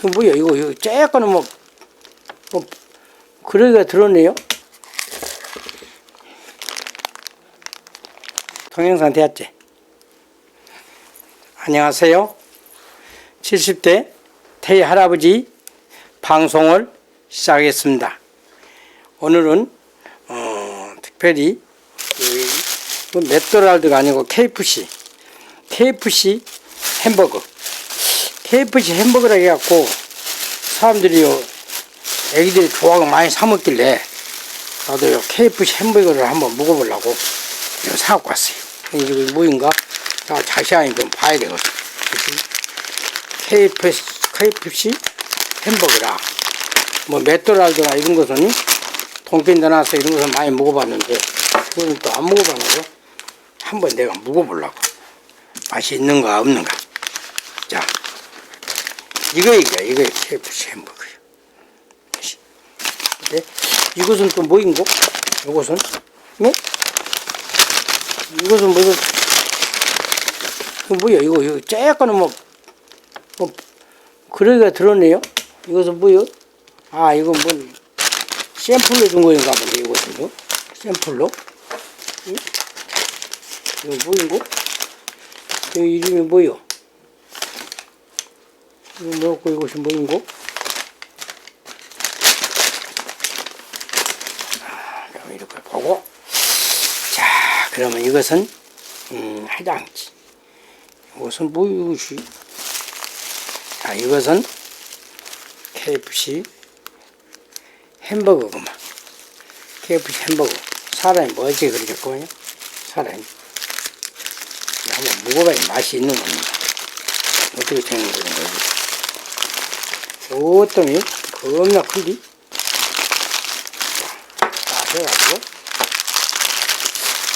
이거 뭐야 이거 이거 쬐거는 뭐, 뭐 그러기가 들었네요. 동영상 되었지? 안녕하세요. 70대 태희 할아버지 방송을 시작하겠습니다. 오늘은 어, 특별히 맥도날드가 아니고 KFC KFC 햄버거 KFC 햄버거라 해갖고 사람들이 요 애기들이 좋아하고 많이 사 먹길래 나도 요 KFC 햄버거를 한번 먹어보려고 이거 사갖고 왔어요. 이게 뭐인가? 자, 자세히 좀 봐야 되거든. KFC, KFC 햄버거라. 뭐 맥도날드나 이런 것은 동kin도나스 이런 것은 많이 먹어봤는데 그거는 또 안 먹어봤는데 한번 내가 먹어보려고. 맛이 있는가 없는가. 자 이거 이거 이거 KFC 햄버거요 근데 이것은 또 뭐인고 이것은? 네? 이것은 뭐죠 이거 뭐야? 이거 이거 쬐거는 뭐, 뭐 그러기가 들었네요. 이것은 뭐요? 아 이건 뭐 샘플로 준 거인가 본데 이것은 뭐. 샘플로. 응? 이거 뭐인고 이 이름이 뭐요 이거 뭐고 이것이 뭐인고 아, 그럼 이렇게 보고. 자 그러면 이것은 음, 해당지. 이것은 뭐 이것이? 자 이것은 KFC 햄버거구만. KFC 햄버거. 사람이 뭐지 보냐 사람이. 한번 먹어봐야 맛이 있는 겁니다. 어떻게 생긴 거는 거지 어떠니 겁나 크디? 자 해가지고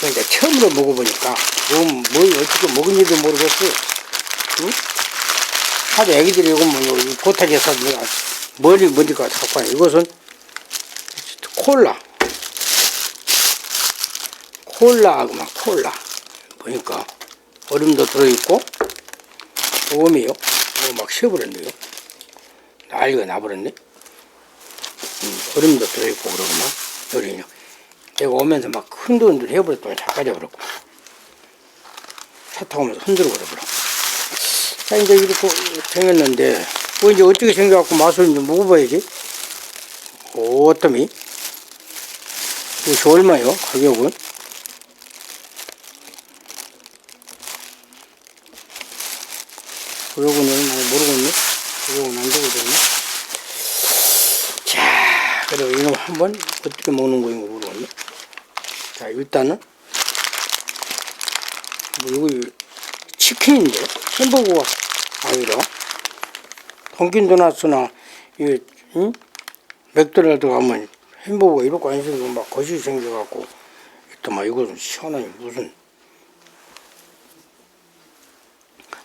근데 처음으로 먹어보니까 뭐, 뭐 어떻게 먹은지도 모르겠어. 응? 하도 애기들이 이거 뭐 고타에서 내가 머리 갖고 와요. 이것은 콜라. 콜라하고만 콜라. 보니까 얼음도 들어있고 오음이요. 어, 막 쉬어버렸네요 난리가 나버렸네? 음, 얼음도 들어있고 그러고만 요리냐 내가 오면서 막 흔들흔들 해버렸더니 자까지 버렸고. 차 타고 오면서 흔들어 버려버려 자 이제 이렇게 생겼는데 뭐 이제 어떻게 생겨갖고 맛을 이제 먹어봐야지. 어떠미 이것이 얼마요 가격은? 그러고는 많이 모르겠네 그러고는 안 되거든요 자 그리고 이놈 한번 어떻게 먹는 거인가 모르겠네 자 일단은 뭐 이거 치킨인데 햄버거가 아니라 던킨도나스나 이 응? 맥도날드 가면 햄버거 이렇게 안 생기고 막 거시 생겨갖고 또 막 이것은 시원하니 무슨.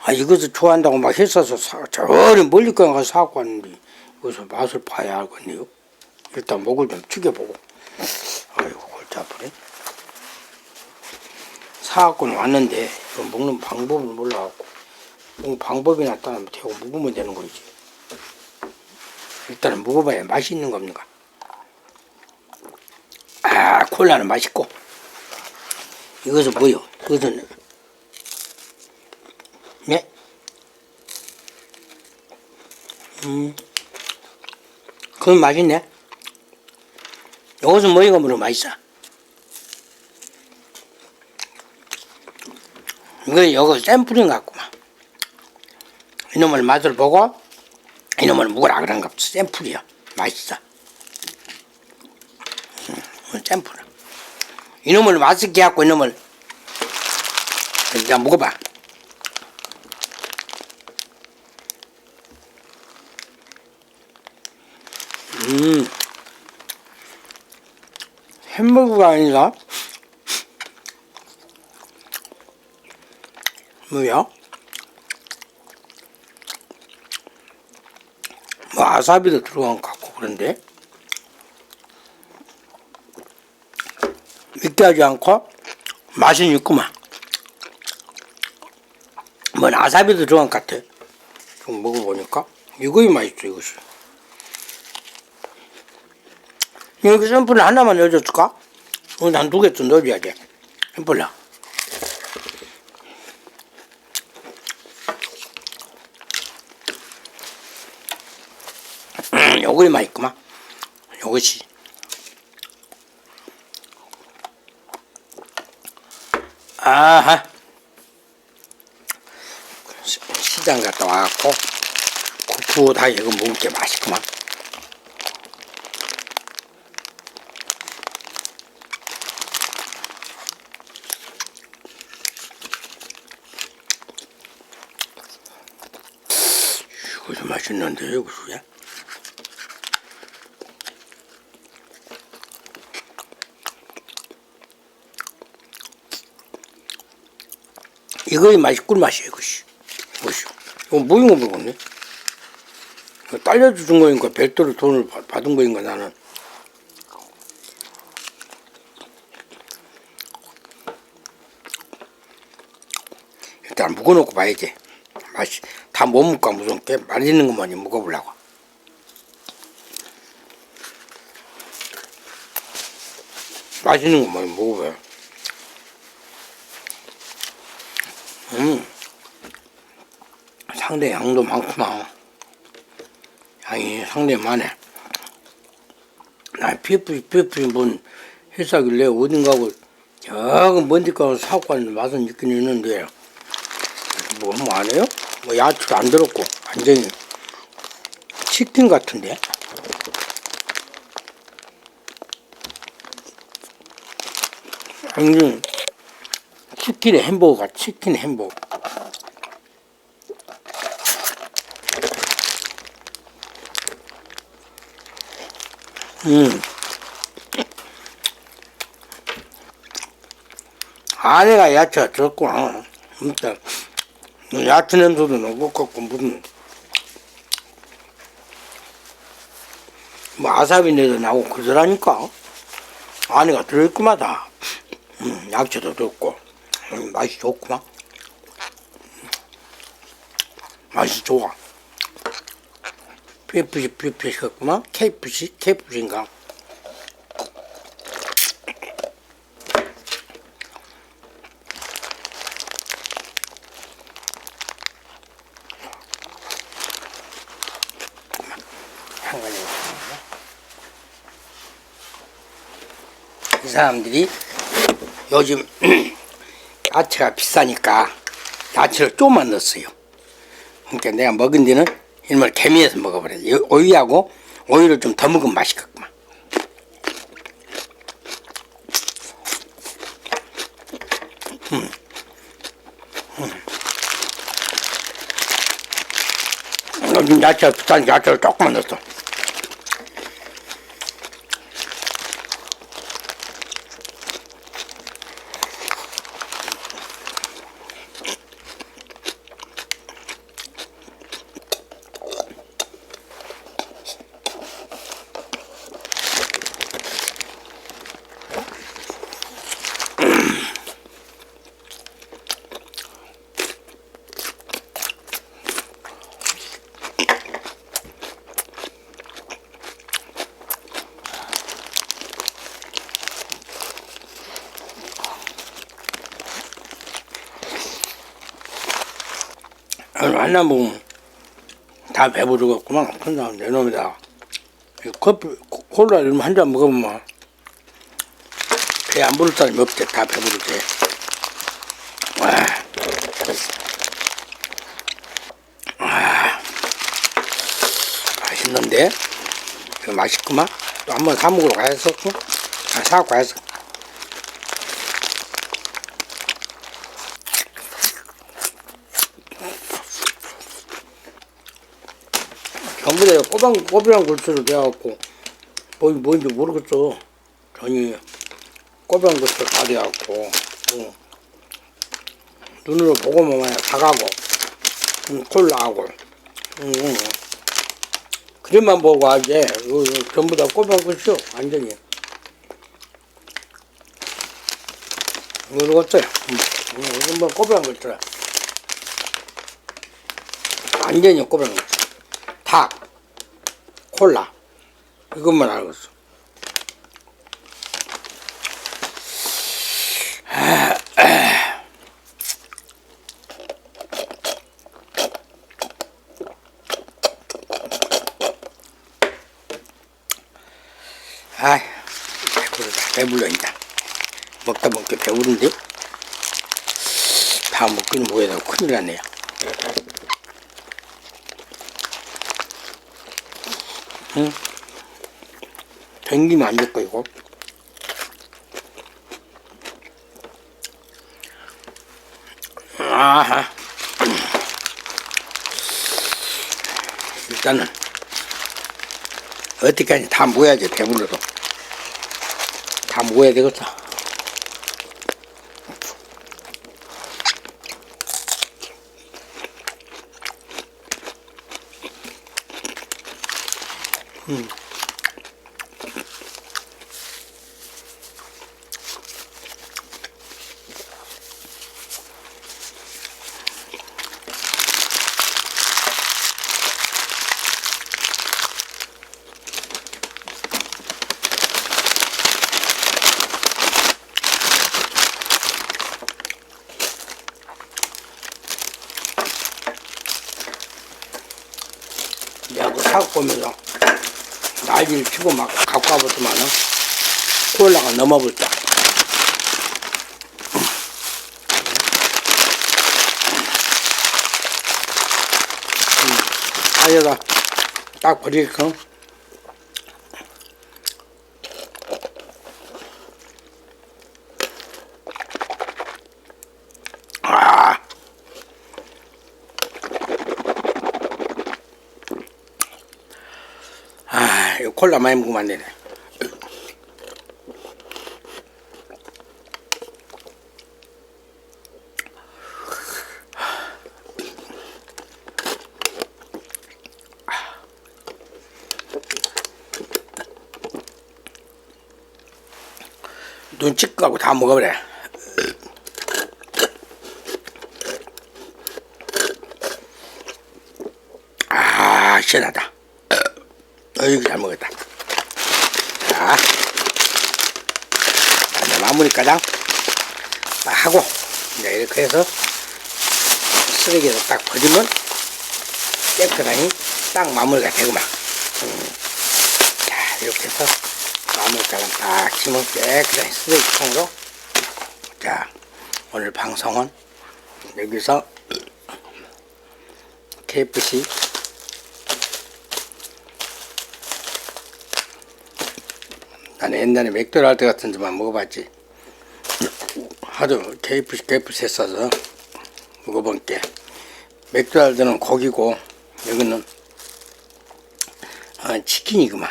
아 이것을 좋아한다고 막 했어서 사, 저리 멀리까지 가서 사갖고 왔는데 이것을 맛을 봐야 알겠네요 일단 목을 좀 죽여보고. 아이고 골치 아프네. 사갖고는 왔는데 먹는 방법을 몰라갖고 뭐 방법이 나타나면 되고 먹으면 되는 거지. 일단은 먹어봐야 맛이 있는 겁니까? 아 콜라는 맛있고. 이것은 뭐요? 이것은 네? 음. 그건 맛있네 이것은 뭐이가 뭐로 맛있어 이거 이거 샘플인 것 같구만. 이놈을 맛을 보고 이놈을 먹으라 그런가 보다 샘플이야. 맛있어. 음, 샘플. 이놈을 맛있게 갖고 이놈을 이제 먹어봐. 음 햄버거가 아니라 뭐야? 뭐 아사비도 들어간 것 같고 그런데? 느끼하지 않고 맛은 있구만. 뭔 아사비도 들어간 것 같아. 좀 먹어보니까. 이거이 맛있어 이것이 여기 샘플 하나만 넣어줄까? 어, 난 두 개좀 넣어줘야 돼 샘플라 음, 요거이 맛있구만. 요것이. 아하. 시- 시장 갔다 와갖고 국수다 이거 먹을 게 맛있구만 이거 좀 맛있는데 이거 수야 이거의 맛이 꿀맛이야 이것이. 이것이. 이거 뭐인 거 먹었네? 이거 딸려준 거인가 별도로 돈을 받- 받은 거인가 나는. 일단 묵어놓고 봐야지. 맛이 다 못 먹고 무슨 게 맛있는 것만 먹어보려고. 맛있는 것만 먹어봐요. 음. 상대 양도 많구나. 양이 상당히 많네. 나 PF, PF 뭔 회사길래 어딘가고 저거 먼데 가서 사고 가는 맛은 있긴 있는데. 뭐뭐 안 해요? 뭐 야채도 안 들었고 완전히 치킨 같은데 완전 치킨 햄버거가 치킨 햄버거 음. 안에가 야채가 들었구나. 진짜. 야채 냄새도 너무 같고, 무슨. 뭐 아사비 내도 나고 그러라니까. 안에가 들어있구만 다. 음, 야채도 들었고. 음, 맛이 좋구만. 맛이 좋아. PFC, PFC였구만. KFC, KFC인가. 한 가지 있습니다. 이 사람들이 요즘 야채가 비싸니까 야채를 좀만 넣었어요. 그러니까 내가 먹은 데는 일말 개미에서 먹어버려. 요 오이하고 오이를 좀 더 먹으면 맛있겠구만. 음. 요즘 야채가 비싸니까 야채를 조금만 넣었어. 하나 먹으면 다 배부르겠구만. 큰 사람 내 놈이다. 이 커피, 코- 콜라 이런 한잔 먹으면 배 안 부를 사람이 없대. 다 배부르대. 와. 아. 맛있는데? 맛있구만. 또 한번 사 먹으러 가야겠어. 아, 사갖고 가야겠어. 전부 다 꼬방, 꼬비랑 골수를 돼갖고, 뭐, 뭔지 모르겠어. 전이 꼬비랑 골수를 다 돼갖고, 응. 눈으로 보고만 그냥 사가고, 응, 콜라하고, 응, 응. 그림만 보고 하지, 전부 다 꼬비랑 골수, 완전히. 어때? 응, 이건 뭐 꼬비랑 골수라. 완전히 꼬비랑. 다 팍, 콜라. 이것만 알고 있어. 아이, 배부르다. 배불러, 이제. 먹다 먹게 배부른데? 다 먹긴 뭐해다 큰일 났네요. 응? 댕기면 안 될 거, 이거. 아하. 일단은, 어디까지 다 모아야지, 배불러도. 다 모아야 되겠다. 야구 사고 보면서 난리를 피고 막 갖고 와봤더만은 콜라가 넘어버렸다. 아여다 딱 버리게끔 아 아, 이거 콜라 많이 먹으면 안 되네. 눈치 까고 다 먹어버려. 아, 시원하다. 어이구 잘 먹었다. 자, 이제 마무리가장 딱 하고 이제 이렇게 해서 쓰레기에다 딱 버리면 깨끗하니 딱 마무리가 되구만. 음. 자, 이렇게 해서 마무리가장 딱 치면 깨끗하니 쓰레기통으로. 자, 오늘 방송은 여기서 KFC 나는 옛날에 맥도날드 같은 데만 먹어봤지. 하도 KFC, KFC 했어서 먹어본 게. 맥도날드는 고기고, 여기는 어, 치킨이구만.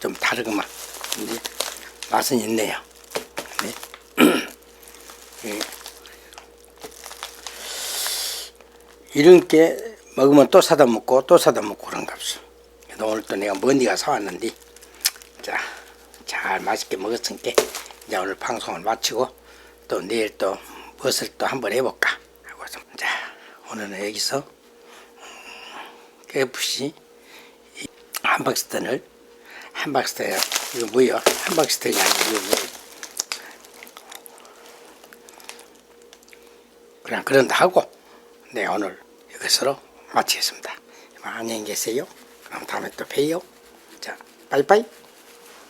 좀 다르구만. 근데 맛은 있네요. 네. 예. 이런 게 먹으면 또 사다 먹고 또 사다 먹고 보소. 그래서 오늘 또 내가 먼디가 사왔는데 자, 잘 맛있게 먹었으니까 이제 오늘 방송을 마치고 또 내일 또 무엇을 또 한번 해볼까 하고서 자 오늘은 여기서 음, KFC 이 함박스턴을 함박스턴 이거 뭐야 함박스턴이 아니고 그냥 그런다 하고 네 오늘 이것으로 마치겠습니다. 안녕히 계세요. 그럼 다음에 또 봬요. 자, 빠이빠이.